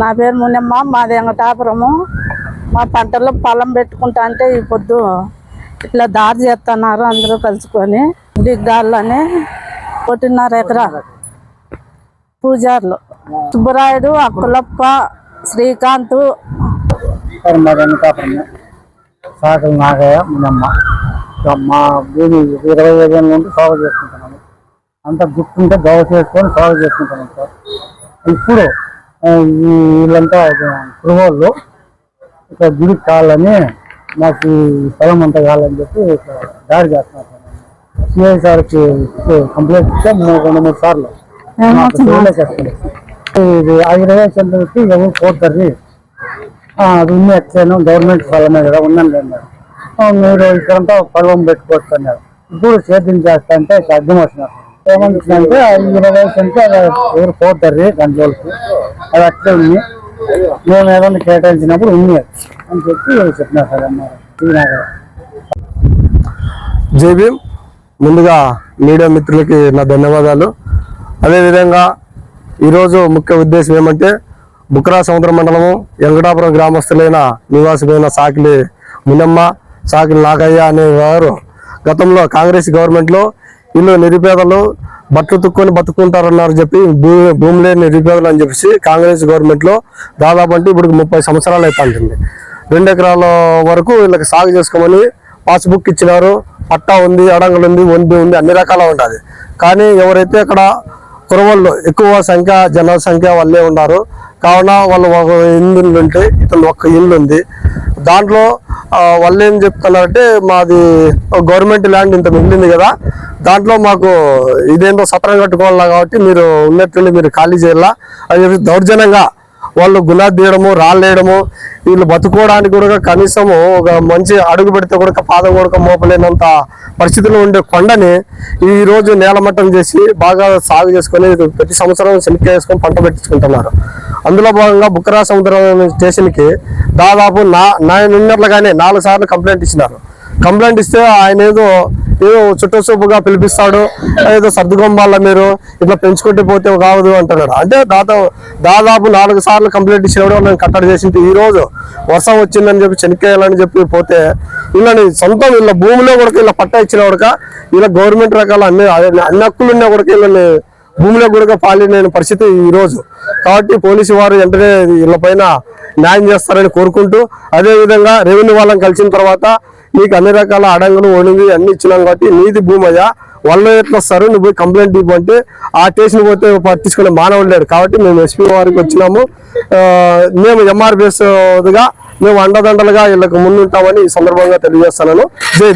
నా పేరు మునియమ్మ మాది ఎంగటాపురము మా పంటల్లో పొలం పెట్టుకుంటా అంటే ఈ పొద్దు ఇట్లా దారి చేస్తున్నారు అందరూ కలుసుకొని దిగ్గాళ్ళని ఒకటిన్నర ఎకరా పూజారులు. సుబ్బరాయుడు అక్కులప్ప శ్రీకాంత్. సాకలు నాగయ్య మునమ్మ. మా భూమి ఇరవై ఐదు ఏళ్ళ నుండి సాగు చేసుకుంటున్నాము. అంత గుర్తుంటే గౌ చేసుకొని సాగు చేసుకుంటున్నాం సార్. ఇప్పుడు వీళ్ళంతా కురువోళ్ళు ఇక గుడి కావాలని మాకు స్థలం అంతా కావాలని చెప్పి ఇక దాడి చేస్తున్నారు. సిఐ సార్కి కంప్లైంట్ ఇస్తే మూడు రెండు మూడు సార్లు. ఇది ఇరవై సెంటర్కి ఎవరు పోతారు అది ఉన్న ఎట్లేను గవర్నమెంట్ స్థలమే కదా ఉన్నాను లేదు. మీరు ఇక్కడంతా పొలం పెట్టుకోవచ్చు అన్నారు. ఇప్పుడు సేద్యం చేస్తా అంటే అర్థం వస్తున్నారు ఏమంటుందంటే ఇరవై సెంటర్ ఎవరు పోతారు కంట్రోల్కి అది అట్లే ఉంది. మేము ఏదైనా కేటాయించినప్పుడు ఉంది అని చెప్పి చెప్పినారు సార్ అన్నారు జై భీమ్. ముందుగా మీడియా మిత్రులకి నా ధన్యవాదాలు. అదేవిధంగా ఈరోజు ముఖ్య ఉద్దేశం ఏమంటే బుక్రా సముద్ర మండలము వెంకటాపురం గ్రామస్తులైన నివాసమైన సాకిలి మునమ్మ సాకిలి నాగయ్య అనేవారు గతంలో కాంగ్రెస్ గవర్నమెంట్లో వీళ్ళు నిరుపేదలు బట్టలు తుక్కొని బతుకుంటారన్నారు చెప్పి భూమి లేని నిరుపేదలు అని చెప్పేసి కాంగ్రెస్ గవర్నమెంట్లో దాదాపు అంటే ఇప్పుడు ముప్పై సంవత్సరాలు అవుతుంటుంది రెండు ఎకరాల వరకు వీళ్ళకి సాగు చేసుకోమని పాస్బుక్ ఇచ్చినారు. పట్టా ఉంది అడంగులు ఉంది వంది ఉంది అన్ని రకాల ఉంటుంది కానీ ఎవరైతే అక్కడ కురవళ్ళు ఎక్కువ సంఖ్య జన సంఖ్య వాళ్ళే ఉన్నారు. కావున వాళ్ళు ఒక ఇల్లు ఉంటే ఇతను ఒక్క ఇల్లు ఉంది. దాంట్లో వాళ్ళు ఏం చెప్తున్నారంటే మాది గవర్నమెంట్ ల్యాండ్ ఇంత మిగిలింది కదా దాంట్లో మాకు ఇదేందో సత్రం కట్టుకోవాలా కాబట్టి మీరు ఉన్నట్టుండి మీరు ఖాళీ చేయాలా? అని చెప్పి దౌర్జన్యంగా వాళ్ళు గులాబీ తీయడము రాళ్ళు వేయడము వీళ్ళు బతుకోవడానికి కూడా కనీసము ఒక మంచి అడుగు పెడితే కూడా పాదం కూడా మోపలేనంత పరిస్థితిలో ఉండే కొండని ఈ రోజు నేలమట్టం చేసి బాగా సాగు చేసుకొని ప్రతి సంవత్సరం శనక్కాయ వేసుకొని పంట పెట్టించుకుంటున్నారు. అందులో భాగంగా బుక్కరా సముద్రం స్టేషన్కి దాదాపు నా నాయనున్నట్లుగానే నాలుగు సార్లు కంప్లైంట్ ఇచ్చినారు. కంప్లైంట్ ఇస్తే ఆయన ఏదో ఏదో చుట్టూ చూపుగా పిలిపిస్తాడు ఏదో సర్దుకొంబాల మీరు ఇట్లా పెంచుకుంటే పోతే కావదు అంటున్నాడు. అంటే దాదాపు దాదాపు నాలుగు సార్లు కంప్లైంట్ ఇచ్చినప్పుడు నేను కట్టడి చేసింది. ఈ రోజు వర్షం వచ్చిందని చెప్పి చెనిక్కేయాలని చెప్పి పోతే వీళ్ళని సొంతం వీళ్ళ భూమిలో కూడా ఇలా పట్టా ఇచ్చిన కూడా ఇలా గవర్నమెంట్ రకాల అన్ని అన్ని హక్కులు ఉన్నా కూడా వీళ్ళని భూమిలో కూడా పాలిన పరిస్థితి ఈ రోజు. కాబట్టి పోలీసు వారు వెంటనే వీళ్ళ పైన న్యాయం చేస్తారని కోరుకుంటూ అదే విధంగా రెవెన్యూ వాళ్ళని కలిసిన తర్వాత నీకు అన్ని రకాల అడంగులు ఒడిగి అన్ని ఇచ్చినాం కాబట్టి నీది భూమయ్య. వాళ్ళు ఎట్లా వస్తారు? నువ్వు పోయి కంప్లైంట్ ఇవ్వంటే ఆ స్టేషన్ పోతే పట్టించుకునే మానవుడు లేడు కాబట్టి మేము ఎస్పీ వారికి వచ్చినాము. మేము ఎంఆర్పిఎస్గా మేము అండదండలుగా వీళ్ళకి ముందుంటామని ఈ సందర్భంగా తెలియజేస్తున్నాను. జై